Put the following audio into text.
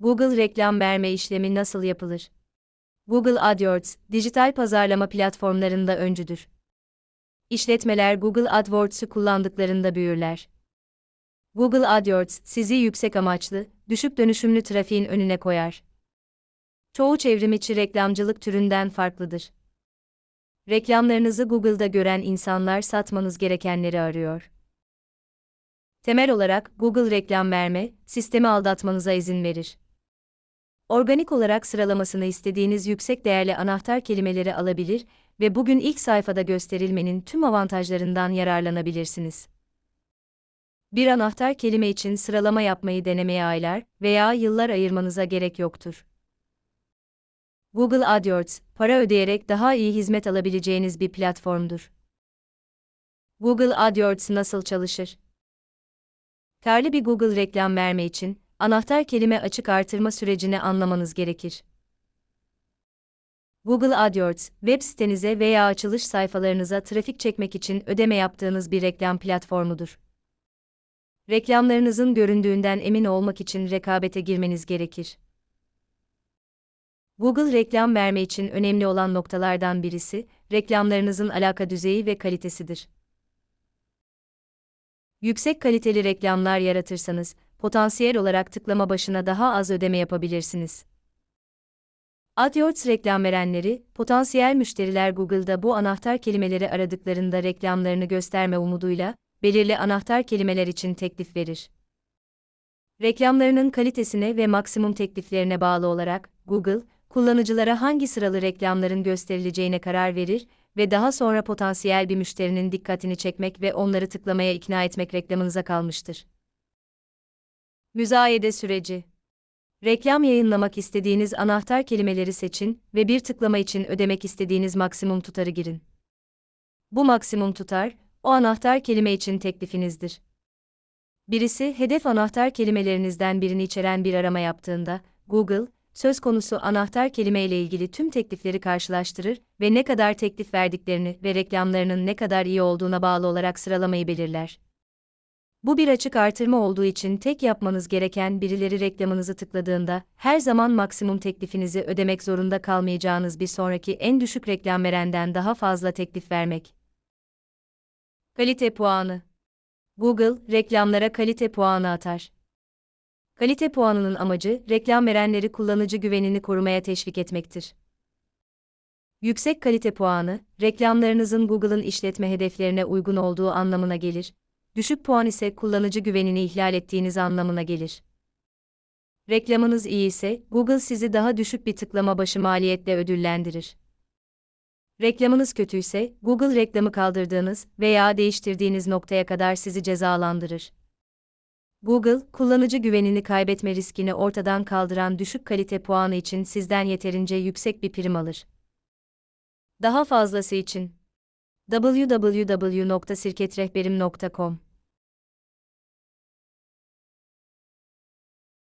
Google reklam verme işlemi nasıl yapılır? Google AdWords, dijital pazarlama platformlarında öncüdür. İşletmeler Google AdWords'u kullandıklarında büyürler. Google AdWords, sizi yüksek amaçlı, düşük dönüşümlü trafiğin önüne koyar. Çoğu çevrimiçi reklamcılık türünden farklıdır. Reklamlarınızı Google'da gören insanlar satmanız gerekenleri arıyor. Temel olarak Google reklam verme, sistemi aldatmanıza izin verir. Organik olarak sıralamasını istediğiniz yüksek değerli anahtar kelimeleri alabilir ve bugün ilk sayfada gösterilmenin tüm avantajlarından yararlanabilirsiniz. Bir anahtar kelime için sıralama yapmayı denemeye aylar veya yıllar ayırmanıza gerek yoktur. Google AdWords, para ödeyerek daha iyi hizmet alabileceğiniz bir platformdur. Google AdWords nasıl çalışır? Karlı bir Google reklam verme için, anahtar kelime açık artırma sürecini anlamanız gerekir. Google AdWords, web sitenize veya açılış sayfalarınıza trafik çekmek için ödeme yaptığınız bir reklam platformudur. Reklamlarınızın göründüğünden emin olmak için rekabete girmeniz gerekir. Google reklam verme için önemli olan noktalardan birisi, reklamlarınızın alaka düzeyi ve kalitesidir. Yüksek kaliteli reklamlar yaratırsanız, potansiyel olarak tıklama başına daha az ödeme yapabilirsiniz. AdWords reklam verenleri, potansiyel müşteriler Google'da bu anahtar kelimeleri aradıklarında reklamlarını gösterme umuduyla, belirli anahtar kelimeler için teklif verir. Reklamlarının kalitesine ve maksimum tekliflerine bağlı olarak, Google, kullanıcılara hangi sıralı reklamların gösterileceğine karar verir ve daha sonra potansiyel bir müşterinin dikkatini çekmek ve onları tıklamaya ikna etmek reklamınıza kalmıştır. Müzayede süreci Reklam yayınlamak istediğiniz anahtar kelimeleri seçin ve bir tıklama için ödemek istediğiniz maksimum tutarı girin. Bu maksimum tutar, o anahtar kelime için teklifinizdir. Birisi hedef anahtar kelimelerinizden birini içeren bir arama yaptığında, Google, söz konusu anahtar kelime ile ilgili tüm teklifleri karşılaştırır ve ne kadar teklif verdiklerini ve reklamlarının ne kadar iyi olduğuna bağlı olarak sıralamayı belirler. Bu bir açık artırma olduğu için tek yapmanız gereken birileri reklamınızı tıkladığında her zaman maksimum teklifinizi ödemek zorunda kalmayacağınız bir sonraki en düşük reklam verenden daha fazla teklif vermek. Kalite puanı Google reklamlara kalite puanı atar. Kalite puanının amacı reklam verenleri kullanıcı güvenini korumaya teşvik etmektir. Yüksek kalite puanı, reklamlarınızın Google'ın işletme hedeflerine uygun olduğu anlamına gelir. Düşük puan ise kullanıcı güvenini ihlal ettiğiniz anlamına gelir. Reklamınız iyi ise Google sizi daha düşük bir tıklama başı maliyetle ödüllendirir. Reklamınız kötüyse Google reklamı kaldırdığınız veya değiştirdiğiniz noktaya kadar sizi cezalandırır. Google, kullanıcı güvenini kaybetme riskini ortadan kaldıran düşük kalite puanı için sizden yeterince yüksek bir prim alır. Daha fazlası için www.sirketrehberim.com